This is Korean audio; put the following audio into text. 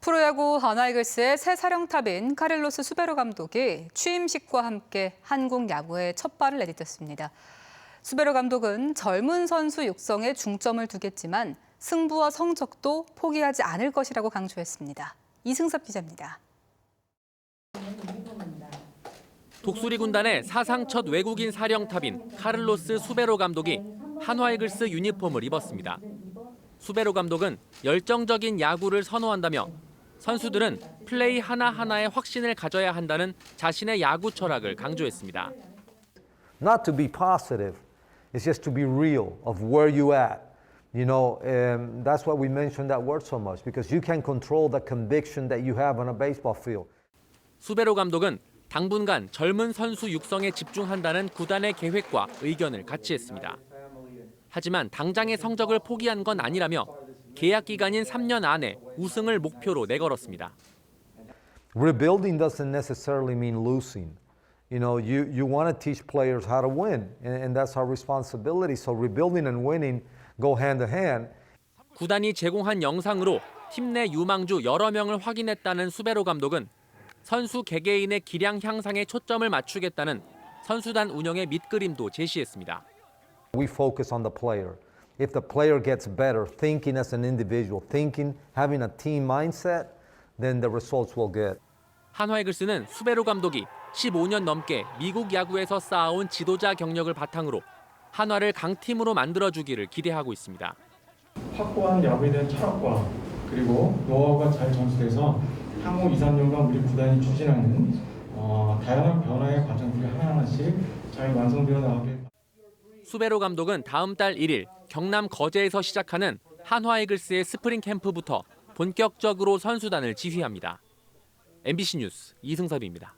프로야구 하나이글스의 새 사령탑인 카를로스 수베로 감독이 취임식과 함께 한국 야구에 첫 발을 내딛었습니다. 수베로 감독은 젊은 선수 육성에 중점을 두겠지만 승부와 성적도 포기하지 않을 것이라고 강조했습니다. 이승섭 기자입니다. 독수리 군단의 사상 첫 외국인 사령탑인 카를로스 수베로 감독이 한화이글스 유니폼을 입었습니다. 수베로 감독은 열정적인 야구를 선호한다며 선수들은 플레이 하나하나에 확신을 가져야 한다는 자신의 야구 철학을 강조했습니다. not to be positive. It's just to be real of where you at. You know, um, that's why we mention that word so much because you can control the conviction that you have on a baseball field. 수베로 감독은 당분간 젊은 선수 육성에 집중한다는 구단의 계획과 의견을 같이 했습니다. 하지만 당장의 성적을 포기한 건 아니라며 계약 기간인 3년 안에 우승을 목표로 내걸었습니다. Rebuilding doesn't necessarily mean losing. You know, you, you want to teach players how to win, and, and that's our responsibility. So rebuilding and winning go hand in hand. 구단이 제공한 영상으로 팀 내 유망주 여러 명을 확인했다는 수베로 감독은 선수 개개인의 기량 향상에 초점을 맞추겠다는 선수단 운영의 밑그림도 제시했습니다. We focus on the player. If the player gets better, thinking as an individual, thinking, having a team mindset, then the results will get. 한화이글스는 수베로 감독이 15년 넘게 미국 야구에서 쌓아온 지도자 경력을 바탕으로 한화를 강팀으로 만들어주기를 기대하고 있습니다. 확고한 야구에 대한 철학과 그리고 노하우가 잘 전수돼서 향후 2, 3년간 우리 구단이 추진하는 어, 다양한 변화의 과정들이 하나하나씩 잘 완성되어 나가길 수베로 감독은 다음 달 1일 경남 거제에서 시작하는 한화 이글스의 스프링 캠프부터 본격적으로 선수단을 지휘합니다. MBC 뉴스 이승섭입니다.